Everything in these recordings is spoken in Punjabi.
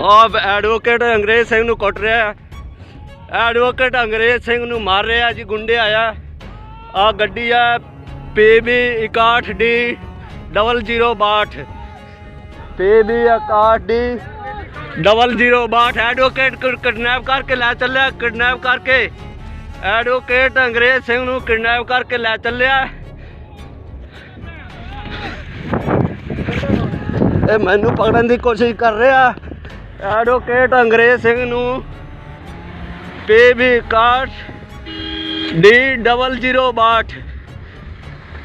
ਆਹ ਐਡਵੋਕੇਟ ਅੰਗਰੇਜ਼ ਸਿੰਘ ਨੂੰ ਕੁੱਟ ਰਿਹਾ ਐਡਵੋਕੇਟ ਅੰਗਰੇਜ਼ ਸਿੰਘ ਨੂੰ ਮਾਰ ਰਿਹਾ ਜੀ, ਗੁੰਡੇ ਆਇਆ। ਆ ਗੱਡੀ ਆ PB 61D 0062 PB 61D 0062 advocate kidnap ਕਰਕੇ ਲੈ ਚੱਲਿਆ ਕਿਡਨੈਪ ਕਰਕੇ। ਐਡਵੋਕੇਟ ਅੰਗਰੇਜ਼ ਸਿੰਘ ਨੂੰ ਕਿਡਨੈਪ ਕਰਕੇ ਲੈ ਚੱਲਿਆ। ਇਹ ਮੈਨੂੰ ਪਕੜਨ ਦੀ ਕੋਸ਼ਿਸ਼ ਕਰ ਰਿਹਾ। ਐਡਵੋਕੇਟ ਅੰਗਰੇਜ਼ ਸਿੰਘ ਨੂੰ PB card D 0062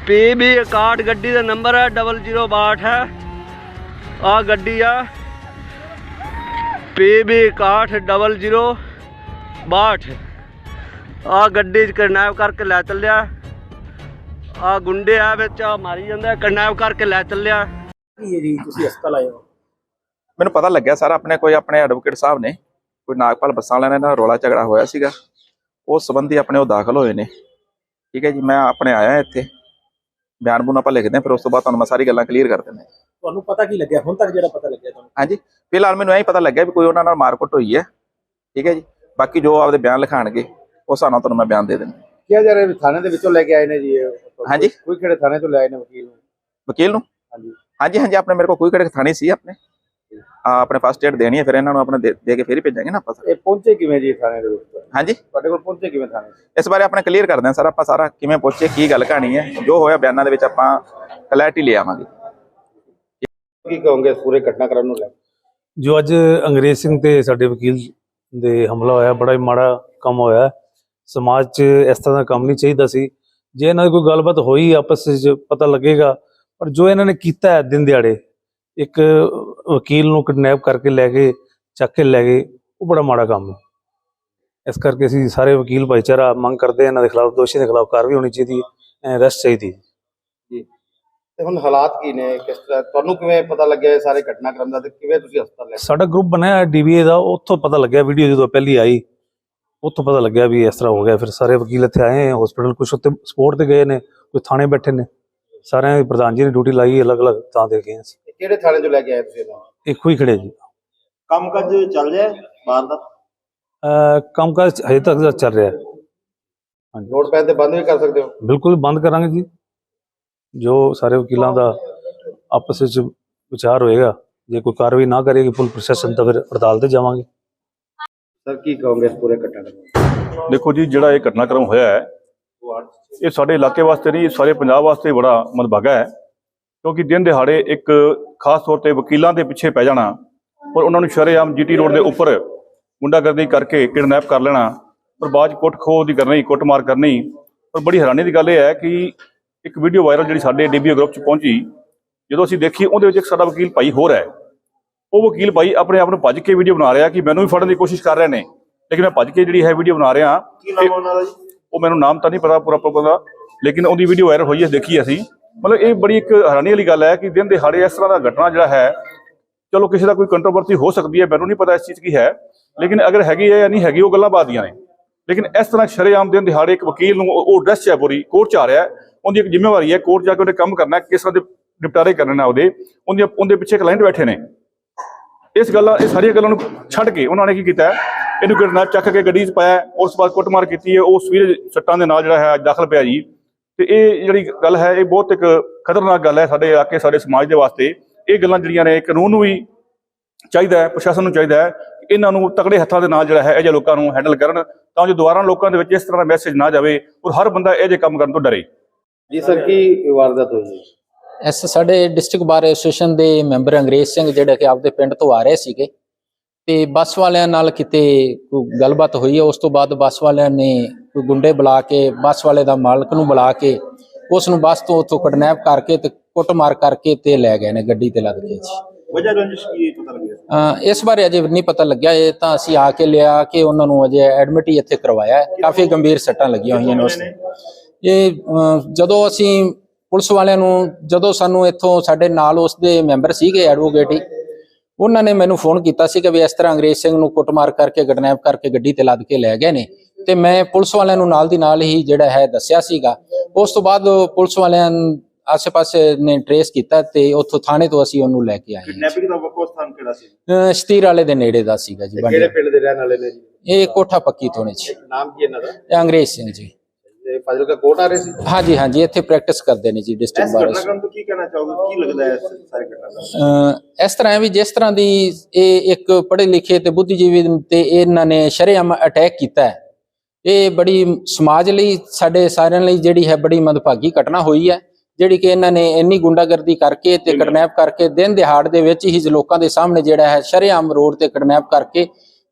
PB card ਗੱਡੀ ਦਾ ਨੰਬਰ ਹੈ 0062 ਹੈ। ਆ ਗੱਡੀ ਆ। ਪੀਬੀ ਕਾਰਡ 0062 ਆ ਗੱਡੀ ਚ ਕਿਡਨੈਪ ਕਰਕੇ ਲੈ ਚੱਲਿਆ। ਆ ਗੁੰਡੇ ਆ ਵਿੱਚ ਆ ਮਾਰੀ ਜਾਂਦਾ, ਕਿਡਨੈਪ ਕਰਕੇ ਲੈ ਚੱਲਿਆ। ਜੀ, ਤੁਸੀਂ ਹਸਪਤਾਲ ਆਏ ਹੋ? ਮੈਨੂੰ ਪਤਾ ਲੱਗਿਆ ਸਰ ਆਪਣੇ ਕੋਈ ਆਪਣੇ ਐਡਵੋਕੇਟ ਸਾਹਿਬ ਨੇ ਕੋਈ ਨਾਗਪਾਲ ਬੱਸਾਂ ਵਾਲਿਆਂ ਨਾਲ ਰੋਲਾ ਝਗੜਾ ਹੋਇਆ ਸੀਗਾ। ਉਸ ਸੰਬੰਧੀ ਆਪਣੇ ਉਹ ਦਾਖਲ ਹੋਏ ਨੇ। ਠੀਕ ਹੈ ਜੀ ਮੈਂ ਆਪਣੇ ਆਇਆ ਇੱਥੇ। ਬਿਆਨ ਬੁਨ ਆਪਾਂ ਲਿਖਦੇ ਹਾਂ ਫਿਰ ਉਸ ਤੋਂ ਬਾਅਦ ਤੁਹਾਨੂੰ ਮੈਂ ਸਾਰੀ ਗੱਲਾਂ ਕਲੀਅਰ ਕਰ ਦਿੰਦਾ। ਤੁਹਾਨੂੰ ਪਤਾ ਕੀ ਲੱਗਿਆ? ਹੁਣ ਤੱਕ ਜਿਹੜਾ ਪਤਾ ਲੱਗਿਆ ਤੁਹਾਨੂੰ? ਹਾਂਜੀ ਫਿਲਹਾਲ ਮੈਨੂੰ ਇਹ ਪਤਾ ਲੱਗਿਆ ਵੀ ਕੋਈ ਉਹਨਾਂ ਨਾਲ ਮਾਰਕੁੱਟ ਹੋਈ ਹੈ। ਠੀਕ ਹੈ ਜੀ ਬਾਕੀ ਜੋ ਆਪਦੇ ਬਿਆਨ ਲਿਖਾਣਗੇ ਉਸ ਹਿਸਾਬ ਨਾਲ ਤੁਹਾਨੂੰ ਮੈਂ ਬਿਆਨ ਦੇ ਦਿੰਦਾ। ਕਿਹਾ ਜਾ ਰਿਹਾ ਵੀ ਥਾਣੇ ਦੇ ਵਿੱਚੋਂ ਲੈ ਕੇ ਆਏ ਨੇ ਜੀ? ਹਾਂਜੀ। ਕੋਈ ਕਿਹੜੇ ਥਾਣੇ ਤੋਂ ਲੈ ਆਏ ਨੇ ਵਕੀਲ ਨੂੰ? ਵਕੀਲ ਨੂੰ? ਹਾਂਜੀ। ਹਾਂਜੀ ਹਾਂਜੀ ਆਪਣੇ ਮੇਰੇ ਕੋਲ ਕੋਈ ਕਿਹੜੇ ਥਾਣੇ ਸੀ ਆਪਣੇ? ਆ ਆਪਣੇ ਫਸਟ ਏਡ ਦੇਣੀ ਹੈ ਫਿਰ ਇਹਨਾਂ ਨੂੰ ਆਪਣੇ ਦੇ ਦੇ ਕੇ ਫਿਰ ਹੀ ਭੇਜਾਂਗੇ ਨਾ ਆਪਾਂ। ਇਹ ਪਹੁੰਚੇ ਕਿਵੇਂ ਜੀ ਥਾਣੇ ਦੇ ਵਿੱਚ? ਹਾਂਜੀ। ਤੁਹਾਡੇ ਕੋਲ ਪਹੁੰਚੇ ਕਿਵੇਂ ਥਾਣੇ ਇਸ ਬਾਰੇ ਆਪਣੇ ਕਲੀਅਰ ਕਰਦੇ ਹਾਂ ਸਰ ਆਪਾਂ ਸਾਰਾ ਕਿਵੇਂ ਪਹੁੰਚੇ ਕੀ ਗੱਲ ਕਹਾਣੀ ਹੈ ਜੋ ਹੋਇਆ ਬਿਆਨਾਂ ਦੇ ਵਿੱਚ ਆਪਾਂ ਕਲੈਰਿਟੀ ਲੈ ਆਵਾਂਗੇ। ਕੀ ਕਹੋਗੇ ਇਸ ਪੂਰੇ ਘਟਨਾਕ੍ਰਮ ਨੂੰ ਲੈ ਕੇ? ਜੋ ਅੱਜ ਅੰਗਰੇਜ਼ ਸਿੰਘ ਤੇ ਸਾਡੇ ਵਕੀਲ ਦੇ ਹਮਲਾ ਹੋਇਆ ਬੜਾ ਹੀ ਮਾੜਾ ਕੰਮ ਹੋਇਆ। ਸਮਾਜ 'ਚ ਇਸ ਤਰ੍ਹਾਂ ਦਾ ਕੰਮ ਨਹੀਂ ਚਾਹੀਦਾ ਸੀ। ਜੇ ਇਹਨਾਂ ਦੀ ਕੋਈ ਗੱਲਬਾਤ ਹੋਈ ਆਪਸ ਵਿੱਚ ਪਤਾ ਲੱਗੇਗਾ ਪਰ ਜੋ ਇਹਨਾਂ ਨੇ ਕੀਤਾ ਹੈ ਦਿਨ ਦਿਹਾੜੇ ਇੱਕ ਵਕੀਲ ਨੂੰ ਕਿਡਨੈਪ ਕਰਕੇ ਲੈ ਕੇ ਚੱਕ ਕੇ ਲੈ ਗਏ ਉਹ ਬੜਾ ਮਾੜਾ ਕੰਮ ਹੈ। ਇਸ ਕਰਕੇ ਅਸੀਂ ਸਾਰੇ ਵਕੀਲ ਭਾਈਚਾਰਾ ਮੰਗ ਕਰਦੇ ਹਾਂ ਇਹਨਾਂ ਦੇ ਖਿਲਾਫ ਦੋਸ਼ੀ ਦੇ ਖਿਲਾਫ ਕਾਰਵਾਈ ਹੋਣੀ ਚਾਹੀਦੀ ਹੈ ਅਰੈਸਟ ਚਾਹੀਦੀ ਹੈ। ਤੇ ਹੁਣ ਹਾਲਾਤ ਕੀ ਨੇ? ਕਿਸ ਤਰ੍ਹਾਂ ਤੁਹਾਨੂੰ ਕਿਵੇਂ ਪਤਾ ਲੱਗਿਆ ਇਹ ਸਾਰੇ ਘਟਨਾਕ੍ਰਮ ਦਾ ਤੇ ਕਿਵੇਂ ਤੁਸੀਂ ਹਸਪਤਾਲ ਲੈ ਸਾਡਾ ਗਰੁੱਪ ਬਣਿਆ ਡੀਬੀਏ ਦਾ ਉੱਥੋਂ ਪਤਾ ਲੱਗਿਆ ਵੀਡੀਓ ਜਦੋਂ ਪਹਿਲੀ ਆਈ ਉੱਥੋਂ ਪਤਾ ਲੱਗਿਆ ਵੀ ਇਸ ਤਰ੍ਹਾਂ ਹੋ ਗਿਆ। ਫਿਰ ਸਾਰੇ ਵਕੀਲ ਇੱਥੇ ਆਏ ਹਸਪੀਟਲ ਕੁਝ ਉੱਤੇ ਸਪੋਰਟ ਤੇ ਗਏ ਨੇ ਕੋਈ ਥਾਣੇ ਬੈਠੇ ਨੇ। ਸਾਰਿਆਂ ਦੀ ਪ੍ਰਧਾਨ ਜੀ ਨੇ ਡਿਊਟੀ ਲਾਈ ਅਲੱਗ-ਅਲੱਗ ਤਾਂ ਦੇ ਗਏ ਅਸੀਂ। ਕਿਹੜੇ ਥਾਣੇ ਤੋਂ ਲੈ ਕੇ ਆਏ ਤੁਸੀਂ ਇਹਨਾਂ ਨੂੰ? ਇੱਕੋ ਹੀ ਖੜੇ ਜੀ। ਕੰਮ ਕਾਜ ਚੱਲ ਰਿਹਾ ਬਾਹਰ ਦਾ? ਅਹ ਕੰਮਕਾਜ ਹਜੇ ਤੱਕ ਦਾ ਚੱਲ ਰਿਹਾ ਹੈ। ਹਾਂਜੀ। ਲੋੜ ਪੈਣ ਤੇ ਬੰਦ ਵੀ ਕਰ ਸਕਦੇ ਹੋ? ਬਿਲਕੁਲ ਬੰਦ ਕਰਾਂਗੇ ਜੀ। ਜੋ ਸਾਰੇ ਵਕੀਲਾਂ ਦਾ ਆਪਸ ਵਿੱਚ ਵਿਚਾਰ ਹੋਏਗਾ ਜੇ ਕੋਈ ਕਾਰਵਾਈ ਨਾ ਕਰੇਗੀ ਪੁਲਿਸ ਪ੍ਰਸ਼ਾਸਨ ਤਾਂ ਫਿਰ ਹੜਤਾਲ ਤੇ ਜਾਵਾਂਗੇ। ਸਰ ਕੀ ਕਹੋਗੇ ਇਸ ਪੂਰੇ ਘਟਨਾਕ੍ਰਮ ਦੇਖੋ ਜੀ ਜਿਹੜਾ ਇਹ ਘਟਨਾਕ੍ਰਮ ਹੋਇਆ ਹੈ ਇਹ ਸਾਡੇ ਇਲਾਕੇ ਵਾਸਤੇ ਨਹੀਂ ਸਾਰੇ ਪੰਜਾਬ ਵਾਸਤੇ ਬੜਾ ਮਦਭਾਗਾ ਹੈ। ਕਿਉਂਕਿ ਦਿਨ ਦਿਹਾੜੇ ਇੱਕ ਖਾਸ ਤੌਰ ਤੇ ਵਕੀਲਾਂ ਦੇ ਪਿੱਛੇ ਪੈ ਜਾਣਾ ਔਰ ਉਹਨਾਂ ਨੂੰ ਸ਼ਰੇਆਮ ਜੀਟੀ ਰੋਡ ਦੇ ਉੱਪਰ ਗੁੰਡਾਗਰਦੀ ਕਰਕੇ ਕਿਡਨੈਪ ਕਰ ਲੈਣਾ ਔਰ ਬਾਅਦ 'ਚ ਕੁੱਟ ਖੋਹ ਦੀ ਕਰਨੀ ਕੁੱਟਮਾਰ ਕਰਨੀ ਔਰ ਬੜੀ ਹੈਰਾਨੀ ਦੀ ਗੱਲ ਇਹ ਹੈ ਕਿ ਇੱਕ ਵੀਡੀਓ ਵਾਇਰਲ ਜਿਹੜੀ ਸਾਡੇ ਡੀਬੀਓ ਗਰੁੱਪ 'ਚ ਪਹੁੰਚੀ ਜਦੋਂ ਅਸੀਂ ਦੇਖੀ ਉਹਦੇ ਵਿੱਚ ਇੱਕ ਸਾਡਾ ਵਕੀਲ ਭਾਈ ਹੋਰ ਹੈ। ਉਹ ਵਕੀਲ ਭਾਈ ਆਪਣੇ ਆਪ ਨੂੰ ਭੱਜ ਕੇ ਵੀਡੀਓ ਬਣਾ ਰਿਹਾ ਕਿ ਮੈਨੂੰ ਵੀ ਫੜਨ ਦੀ ਕੋਸ਼ਿਸ਼ ਕਰ ਰਹੇ ਨੇ ਲੇਕਿਨ ਮੈਂ ਭੱਜ ਕੇ ਜਿਹੜੀ ਹੈ ਵੀਡੀਓ ਬਣਾ ਰਿਹਾ ਕੀ ਨਾਮ ਉਹਨਾਂ ਦਾ ਜੀ? ਉਹ ਮੈਨੂੰ ਨਾਮ ਤਾਂ ਨਹੀਂ ਪਤਾ ਪੂਰਾ ਪੂਰਾ ਦਾ ਲੇਕਿਨ ਉਹਦੀ ਵੀਡੀਓ ਵਾਇਰਲ ਹੋਈ ਹੈ ਦੇਖੀ ਅਸੀਂ। ਮਤਲਬ ਇਹ ਬੜੀ ਇੱਕ ਹੈਰਾਨੀ ਵਾਲੀ ਗੱਲ ਹੈ ਕਿ ਦਿਨ ਦਿਹਾੜੇ ਇਸ ਤਰ੍ਹਾਂ ਦਾ ਘਟਨਾ ਜਿਹੜਾ ਹੈ, ਚਲੋ ਕਿਸੇ ਦਾ ਕੋਈ ਕੰਟਰੋਵਰਸੀ ਹੋ ਸਕਦੀ ਹੈ, ਮੈਨੂੰ ਨਹੀਂ ਪਤਾ ਇਸ ਚੀਜ਼ ਕੀ ਹੈ, ਲੇਕਿਨ ਅਗਰ ਹੈਗੀ ਹੈ ਜਾਂ ਨਹੀਂ ਹੈਗੀ, ਉਹ ਗੱਲਾਂ ਬਾਤ ਦੀਆਂ ਨੇ। ਲੇਕਿਨ ਇਸ ਤਰ੍ਹਾਂ ਸ਼ਰੇਆਮ ਦਿਨ ਦਿਹਾੜੇ ਇੱਕ ਵਕੀਲ ਨੂੰ ਉਹ ਡਰੈਸ ਚ ਹੈ ਪੂਰੀ ਕੋਰਟ ਚ ਆ ਰਿਹਾ ਉਹਦੀ ਇੱਕ ਜ਼ਿੰਮੇਵਾਰੀ ਹੈ ਕੋਰਟ ਜਾ ਕੇ ਉਹਨੇ ਕੰਮ ਕਰਨਾ ਕਿਸ ਤਰ੍ਹਾਂ ਦੇ ਨਿਪਟਾਰੇ ਕਰਨੇ ਨੇ ਉਹਦੇ ਉਹਦੇ ਉਹਦੇ ਪਿੱਛੇ ਕਲਾਇੰਟ ਬੈਠੇ ਨੇ। ਇਸ ਗੱਲਾਂ ਇਹ ਸਾਰੀਆਂ ਗੱਲਾਂ ਨੂੰ ਛੱਡ ਕੇ ਉਹਨਾਂ ਨੇ ਕੀ ਕੀਤਾ ਇਹਨੂੰ ਕਿਡਨੈਪ ਚੱਕ ਕੇ ਗੱਡੀ 'ਚ ਪਾਇਆ ਉਸ ਤੋਂ ਬਾਅਦ ਕੁੱਟਮਾਰ ਕੀਤੀ ਹੈ, ਉਹ ਸਵੀਰ ਸੱਟਾਂ ਦੇ ਨਾਲ ਜਿਹੜਾ ਹੈ ਦਾਖਲ ਪਿਆ ਜੀ। ਤੇ ਇਹ ਜਿਹੜੀ ਗੱਲ ਹੈ ਇਹ ਬਹੁਤ ਇੱਕ ਖਤਰਨਾਕ ਗੱਲ ਹੈ ਸਾਡੇ ਇਲਾਕੇ ਸਾਡੇ ਸਮਾਜ ਦੇ ਵਾਸਤੇ। ਇਹ ਗੱਲਾਂ ਜਿਹੜੀਆਂ ਨੇ ਕਾਨੂੰਨ ਨੂੰ ਵੀ ਚਾਹੀਦਾ ਹੈ ਪ੍ਰਸ਼ਾਸਨ ਨੂੰ ਚਾਹੀਦਾ ਹੈ ਇਹਨਾਂ ਨੂੰ ਤਕੜੇ ਹੱਥਾਂ ਦੇ ਨਾਲ ਜਿਹੜਾ ਹੈ ਇਹ ਜਿਹੇ ਲੋਕਾਂ ਨੂੰ ਹੈਂਡਲ ਕਰਨ ਤਾਂ ਜੋ ਦੁਬਾਰਾ ਲੋਕਾਂ ਦੇ ਵਿੱਚ ਇਸ ਤਰ੍ਹਾਂ ਦਾ ਮੈਸੇਜ ਨਾ ਜਾਵੇ ਔਰ ਹਰ ਬੰਦਾ ਇਹ ਜਿਹੇ ਕੰਮ ਕਰਨ ਤੋਂ ਡਰੇ। ਜੀ ਸਰ ਕੀ ਵਾਰਦਾਤ ਹੋਈ ਹੈ? ਐਸ ਸਾਡੇ ਡਿਸਟ੍ਰਿਕਟ ਬਾਰ ਐਸੋਸੀਏਸ਼ਨ ਦੇ ਮੈਂਬਰ ਅੰਗਰੇਜ਼ ਸਿੰਘ ਜਿਹੜੇ ਕਿ ਆਪਦੇ ਪਿੰਡ ਤੋਂ ਆ ਰਹੇ ਸੀਗੇ ਤੇ ਬੱਸ ਵਾਲਿਆਂ ਨਾਲ ਕਿਤੇ ਕੋਈ ਗੱਲਬਾਤ ਹੋਈ ਹੈ ਉਸ ਤੋਂ ਬਾਅਦ ਬੱਸ ਵਾਲਿਆਂ ਨੇ ਕੋਈ ਗੁੰਡੇ ਬੁਲਾ ਕੇ ਬੱਸ ਵਾਲੇ ਦਾ ਮਾਲਕ ਨੂੰ ਬੁਲਾ ਕੇ ਉਸ ਨੂੰ ਬੱਸ ਤੋਂ ਉੱਥੋਂ ਕਿਡਨੈਪ ਕਰਕੇ ਤੇ ਕੁੱਟਮਾਰ ਕਰਕੇ ਤੇ ਲੈ ਗਏ ਨੇ ਗੱਡੀ ਤੇ ਲੱਦ ਕੇ ਜੀ ਵਜ੍ਹਾ ਰੰਜਿਸ਼ ਕੀ ਪਤਾ ਲੱਗਿਆ? ਅਹ ਇਸ ਬਾਰੇ ਅਜੇ ਨਹੀਂ ਪਤਾ ਲੱਗਿਆ ਇਹ ਤਾਂ ਅਸੀਂ ਆ ਕੇ ਲਿਆ ਕਿ ਉਹਨਾਂ ਨੂੰ ਅਜੇ ਐਡਮਿਟ ਹੀ ਇੱਥੇ ਕਰਵਾਇਆ ਕਾਫੀ ਗੰਭੀਰ ਸੱਟਾਂ ਲੱਗੀਆਂ ਹੋਈਆਂ ਨੇ ਉਸ ਇਹ ਜਦੋਂ ਅਸੀਂ ਪੁਲਿਸ ਵਾਲਿਆਂ ਨੂੰ ਜਦੋਂ ਸਾਨੂੰ ਇੱਥੋਂ ਸਾਡੇ ਨਾਲ ਉਸ ਦੇ ਮੈਂਬਰ ਸੀਗੇ ਐਡਵੋਕੇਟ ਹੀ ਉਹਨਾਂ ਨੇ ਮੈਨੂੰ ਫੋਨ ਕੀਤਾ ਸੀ ਕਿ ਵੀ ਇਸ ਤਰ੍ਹਾਂ ਅੰਗਰੇਜ਼ ਸਿੰਘ ਨੂੰ ਕੁੱਟਮਾਰ ਕਰਕੇ ਕਿਡਨੈਪ ਕਰਕੇ ਗੱਡੀ ਤੇ ਲੱਦ ਕੇ ਲੈ ਗਏ ਨੇ। ਤੇ ਮੈਂ ਪੁਲਿਸ ਵਾਲਿਆਂ ਨੂੰ ਨਾਲ ਦੀ ਨਾਲ ਹੀ ਜਿਹੜਾ ਹੈ ਦੱਸਿਆ ਸੀਗਾ। ਉਸ ਤੋਂ ਬਾਅਦ ਪੁਲਿਸ ਵਾਲਿਆਂ ਆਸ-ਪਾਸੇ ਨੇ ਟਰੇਸ ਕੀਤਾ ਤੇ ਉੱਥੋਂ ਥਾਣੇ ਤੋਂ ਅਸੀਂ ਉਹਨੂੰ ਲੈ ਕੇ ਆਏ। ਕਿਡਨੈਪਿੰਗ ਦਾ ਵੱਖੋ ਸਥਾਨ ਕਿਹੜਾ ਸੀ? ਅਹ ਸ਼ਤੀਰ ਵਾਲੇ ਦੇ ਨੇੜੇ ਦਾ ਸੀਗਾ ਜੀ ਕਿਹੜੇ ਪਿੰਡ ਦੇ ਰਹਿਣ ਵਾਲੇ ਨੇ ਜੀ? ਇਹ ਕੋਠਾ ਪੱਕੀ ਤੋਂ ਨੇ ਜੀ। ਨਾਮ ਕੀ ਇਹਨਾਂ ਦਾ? ਇਹ ਅੰਗਰੇਜ਼ ਸਿੰਘ ਜੀ। ਫਾਜ਼ਿਲਕਾ ਕੋਟ ਆ ਰਹੇ ਸੀ? ਹਾਂਜੀ ਹਾਂਜੀ ਇੱਥੇ ਪ੍ਰੈਕਟਿਸ ਕਰਦੇ ਨੇ ਜੀ ਡਿਸਟ੍ਰਿਕਟ ਬਾਰ। ਘਟਨਾਕ੍ਰਮ ਤੋਂ ਕੀ ਕਹਿਣਾ ਚਾਹੋਗੇ? ਕੀ ਲੱਗਦਾ ਹੈ ਇਸ ਸਾਰੇ ਘਟਨਾਕ੍ਰਮ ਅਹ ਇਸ ਤਰ੍ਹਾਂ ਹੈ ਵੀ ਜਿਸ ਤਰ੍ਹਾਂ ਦੀ ਇਹ ਇੱਕ ਪੜ੍ਹੇ ਲਿਖੇ ਤੇ ਬੁੱਧੀਜੀਵੀ ਤੇ ਇਹਨਾਂ ਨੇ ਸ਼ਰੇਆਮ ਅਟੈਕ ਕੀਤਾ ਹੈ ਇਹ ਬੜੀ ਸਮਾਜ ਲਈ ਸਾਡੇ ਸਾਰਿਆਂ ਲਈ ਜਿਹੜੀ ਹੈ ਬੜੀ ਮੰਦਭਾਗੀ ਘਟਨਾ ਹੋਈ ਹੈ ਜਿਹੜੀ ਕਿ ਇਹਨਾਂ ਨੇ ਇੰਨੀ ਗੁੰਡਾਗਰਦੀ ਕਰਕੇ ਤੇ ਕਿਡਨੈਪ ਕਰਕੇ ਦਿਨ ਦਿਹਾੜ ਦੇ ਵਿੱਚ ਹੀ ਲੋਕਾਂ ਦੇ ਸਾਹਮਣੇ ਜਿਹੜਾ ਹੈ ਸ਼ਰੇਆਮ ਰੋਡ ਤੇ ਕਿਡਨੈਪ ਕਰਕੇ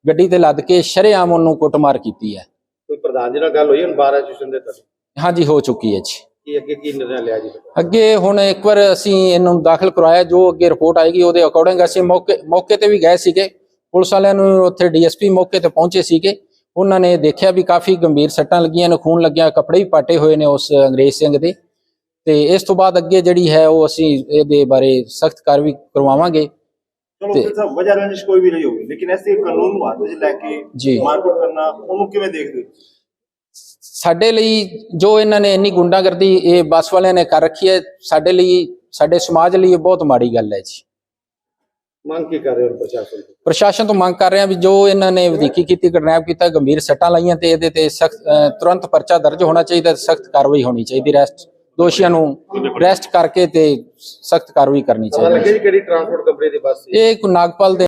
ਗੱਡੀ ਤੇ ਲੱਦ ਕੇ ਸ਼ਰੇਆਮ ਉਹਨੂੰ ਕੁੱਟਮਾਰ ਕੀਤੀ ਹੈ। ਕੋਈ ਪ੍ਰਧਾਨ ਜੀ ਨਾਲ ਗੱਲ ਹੋਈ ਹੁਣ ਬਾਰ ਐਸੋਸੀਏਸ਼ਨ ਦੇ ਤੱਕ? ਹਾਂਜੀ ਹੋ ਚੁੱਕੀ ਹੈ ਜੀ। ਕੀ ਅੱਗੇ ਕੀ ਨਿਰਣਾ ਲਿਆ ਜੀ? ਅੱਗੇ ਹੁਣ ਇੱਕ ਵਾਰ ਅਸੀਂ ਇਹਨੂੰ ਦਾਖਲ ਕਰਵਾਇਆ ਜੋ ਅੱਗੇ ਰਿਪੋਰਟ ਆਏਗੀ ਉਹਦੇ ਅਕੋਰਡਿੰਗ ਅਸੀਂ ਮੌਕੇ ਮੌਕੇ ਤੇ ਵੀ ਗਏ ਸੀਗੇ। ਪੁਲਿਸ ਵਾਲਿਆਂ ਨੂੰ ਉੱਥੇ ਡੀਐਸਪੀ ਮੌਕੇ ਤੇ ਪਹੁੰਚੇ ਸੀਗੇ। ਉਹਨਾਂ ਨੇ ਦੇਖਿਆ ਵੀ ਕਾਫੀ ਗੰਭੀਰ ਸੱਟਾਂ ਲੱਗੀਆਂ ਨੇ ਖੂਨ ਲੱਗਿਆ ਕੱਪੜੇ ਵੀ ਪਾਟੇ ਹੋਏ ਨੇ ਉਸ ਅੰਗਰੇਜ਼ ਸਿੰਘ ਦੇ। ਤੇ ਇਸ ਤੋਂ ਬਾਅਦ ਅੱਗੇ ਜਿਹੜੀ ਹੈ ਉਹ ਅਸੀਂ ਇਹਦੇ ਬਾਰੇ ਸਖਤ ਕਾਰਵਾਈ ਕਰਵਾਵਾਂਗੇ। ਚਲੋ ਤੇ- ਫਿਰ ਤਾਂ ਵਜ੍ਹਾ ਰੰਜਿਸ਼ ਕੋਈ ਵੀ ਨਹੀਂ ਹੋਗੀ ਲੇਕਿਨ ਐਸੇ ਕਾਨੂੰਨ ਨੂੰ ਹੱਥ 'ਚ ਲੈ ਕੇ ਜੀ। ਮਾਰਕੀਟ ਕਰਨਾ ਉਹਨੂੰ ਕਿਵੇਂ ਦੇਖਦੇ ਹੋ? ਸਾਡੇ ਲਈ ਜੋ ਇਹਨਾਂ ਨੇ ਇੰਨੀ ਗੁੰਡਾਗਰਦੀ ਇਹ ਬੱਸ ਵਾਲਿਆਂ ਨੇ ਕਰ ਰੱਖੀ ਹੈ ਸਾਡੇ ਲਈ ਸਾਡੇ ਸਮਾਜ ਲਈ ਇਹ ਬਹੁਤ ਮਾੜੀ ਗੱਲ ਹੈ ਜੀ। ਮੰਗ ਕੀ ਕਰ ਰਹੇ ਹੋ ਪ੍ਰਸ਼ਾਸਨ ਤੋਂ? ਪ੍ਰਸ਼ਾਸਨ ਤੋਂ ਮੰਗ ਕਰ ਰਹੇ ਹਾਂ ਵੀ ਜੋ ਇਹਨਾਂ ਨੇ ਵਧੀਕੀ ਕੀਤੀ ਕਿਡਨੈਪ ਕੀਤਾ ਗੰਭੀਰ ਸੱਟਾਂ ਲਾਈਆਂ ਤੇ ਇਹਦੇ ਤੇ ਸਖਤ ਤੁਰੰਤ ਪਰਚਾ ਦਰਜ ਹੋਣਾ ਚਾਹੀਦਾ ਸਖਤ ਕਾਰਵਾਈ ਹੋਣੀ ਚਾਹੀਦੀ ਰੈਸਟ ਦੋਸ਼ੀਆਂ ਨੂੰ ਰੈਸਟ ਕਰਕੇ ਤੇ ਸਖਤ ਕਾਰਵਾਈ ਕਰਨੀ ਚਾਹੀਦੀ ਲੱਗਿਆ ਜੀ ਕਿਹੜੀ ਟਰਾਂਸਪੋਰਟ ਕੰਪਨੀ ਦੀ ਬੱਸ ਸੀ? ਇਹ ਇੱਕ ਨਾਗਪਾਲ ਦੇ